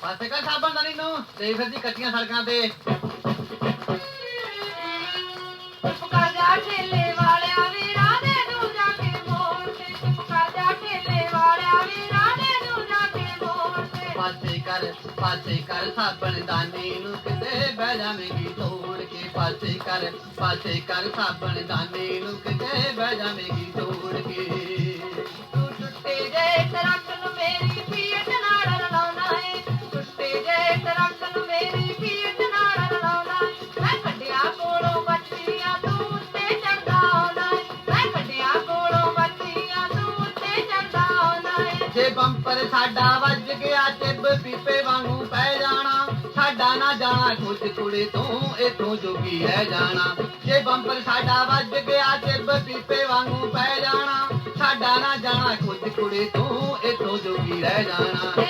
ਤੈਨੂੰ ਤੇ ਫਿਰਦੀ ਕੱਚੀਆਂ ਸੜਕਾਂ ਤੇ। ਚੁੱਪ ਕਰ ਜਾ ਠੇਲੇ ਵਾਲਿਆ ਵੀ ਰਾਧੇ ਨੂੰ ਜਾ ਕੇ ਮੋੜ ਤੇ। ਚੁੱਪ ਕਰ ਜਾ ਠੇਲੇ ਵਾਲਿਆ ਵੀ ਰਾਧੇ ਨੂੰ ਜਾ ਕੇ ਮੋੜ ਤੇ। ਪਾਸੇ ਕਰ ਪਾਸੇ ਕਰ ਸਾਬਣ ਦਾਨੀ ਨੂੰ ਕਿਤੇ ਬਹਿ ਜਾਵੇਂਗੀ ਤੋੜ ਕੇ। ਪਾਸੇ ਕਰ ਪਾਸੇ ਕਰ ਸਾਬਣ ਦਾਨੀ ਨੂੰ ਕਿਤੇ ਬਹਿ ਜਾਵੇਂਗੀ ਤੋੜ ਕੇ। ਆਉਣਾ ਬੰਪਰ ਸਾਡਾ ਵੱਜ ਗਿਆ ਟਿੱਬ, ਪੀਪੇ ਵਾਂਗੂ ਪੈ ਜਾਣਾ। ਸਾਡਾ ਨਾ ਜਾਣਾ ਖੁਦ ਕੁੜੇ ਤੋਂ, ਇਥੋਂ ਜੋਗੀ ਰਹਿ ਜਾਣਾ। ਜੇ ਬੰਪਰ ਸਾਡਾ ਵੱਜ ਗਿਆ ਟਿੱਬ, ਪੀਪੇ ਵਾਂਗੂ ਪੈ ਜਾਣਾ। ਸਾਡਾ ਨਾ ਜਾਣਾ ਖੁਦ ਕੁੜੇ ਤੋਂ, ਇਥੋਂ ਜੋਗੀ ਰਹਿ ਜਾਣਾ।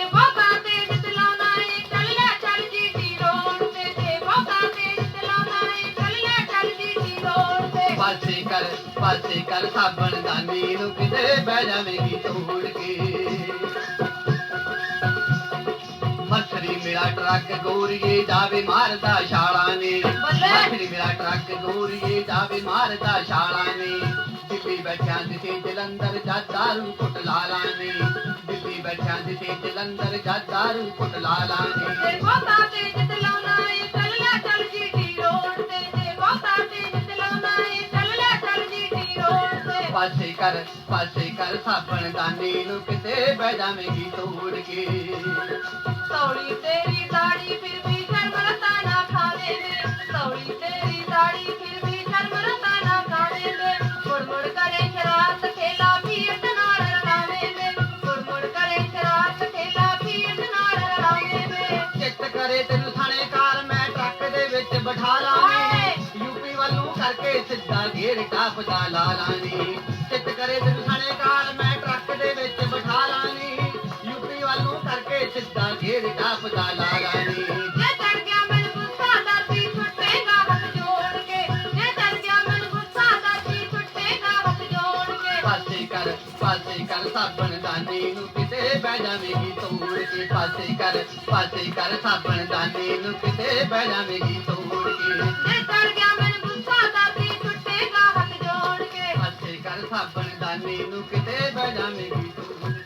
ਪਾਸੇ ਕਰ ਪਾਸੇ ਕਰ ਸਾਬਣ ਦਾਨੀ ਨੂੰ ਕਿਤੇ ਬਹਿ ਜਾਵੇਂਗੀ ਤੋੜ ਕੇ। ਮੱਛਰੀ ਮੇਰਾ ਟਰੱਕ ਗੋਰੀਏ ਜਾਵੇ ਮਾਰਦਾ ਛਾਲਾਂ ਨੇ। ਮੱਛਰੀ ਮੇਰਾ ਟਰੱਕ ਗੋਰੀਏ ਜਾਵੇ ਮਾਰਦਾ ਛਾਲਾਂ ਨੇ। ਦਿੱਲੀ ਬੈਠਿਆਂ ਜਿੱਥੇ ਜਲੰਧਰ ਜਾਦਾਰੂ ਕੁੱਟ ਲਾਲਾਂ ਨੇ। ਦਿੱਲੀ ਬੈਠਿਆਂ ਜਿੱਥੇ ਜਲੰਧਰ ਜਾਦਾਰੂ ਕੁੱਟ ਲਾਲਾਂ ਤੇ ਨੇ ਬਾਬਾ ਤੇਜ ਚਲਾਉਣਾ ਏ ਚੱਲ ਲੈ ਪਾਸੇ ਕਰ ਪਾਸੇ ਕਰ, ਸਾਬਣ ਦਾਨੀ ਨੂੰ ਕਿਤੇ ਬਹਿ ਜਾਵੇਂਗੀ ਤੋੜ ਕੇ। ਸੌੜੀ ਤੇਰੀ ਦਾੜੀ ਫਿਰ ਵੀ ਸ਼ਰਮ ਨਾ ਖਾਵੇ ਵੇ। ਸੌੜੀ ਤੇਰੀ ਦਾੜੀ ਫਿਰ ਵੀ ਸ਼ਰਮ ਕਰਕੇ ਸਿੱਧਾ ਘੇਰ ਟਾਪਦਾ ਲਾ ਲਾਂਗੇ ਚਿੱਤ ਕਰੇ ਥਾਣੇ ਕਾਰ ਮੈਂ ਟਰੱਕ ਦੇ ਵਿੱਚ ਬਿਠਾ ਲਾਂਗੇ। ਯੂਪੀ ਵੱਲੋਂ ਕਰਕੇ ਸਿੱਧਾ ਘੇਰ ਟਾਪਦਾ ਲਾ ਲਾਂਗੇ ਜੇ ਚੜ ਗਿਆ ਮੈਨੂੰ ਗੁੱਸਾ ਦਰਦੀ ਛੁੱਟੇਗਾ ਹੱਥ ਜੋੜ ਕੇ। ਜੇ ਚੜ ਗਿਆ ਮੈਨੂੰ ਗੁੱਸਾ ਦਰਦੀ ਛੁੱਟੇਗਾ ਹੱਥ ਜੋੜ ਕੇ। ਪਾਸੇ ਕਰ ਕਰ ਸਾਬਣ ਦਾਨੀ ਨੂੰ ਕਿਤੇ ਬਹਿ ਜਾਵੇਂਗੀ ਤੋੜ ਕੇ। ਪਾਸੇ ਕਰ ਪਾਸੇ ਕਰ ਸਾਬਣ ਦਾਨੀ ਨੂੰ ਕਿਤੇ ਬਹਿ ਜਾਵੇਂਗੀ ਤੋੜ ਕੇ। ਜੇ ਚੜ ਗਿਆ किथे ਤੂੰ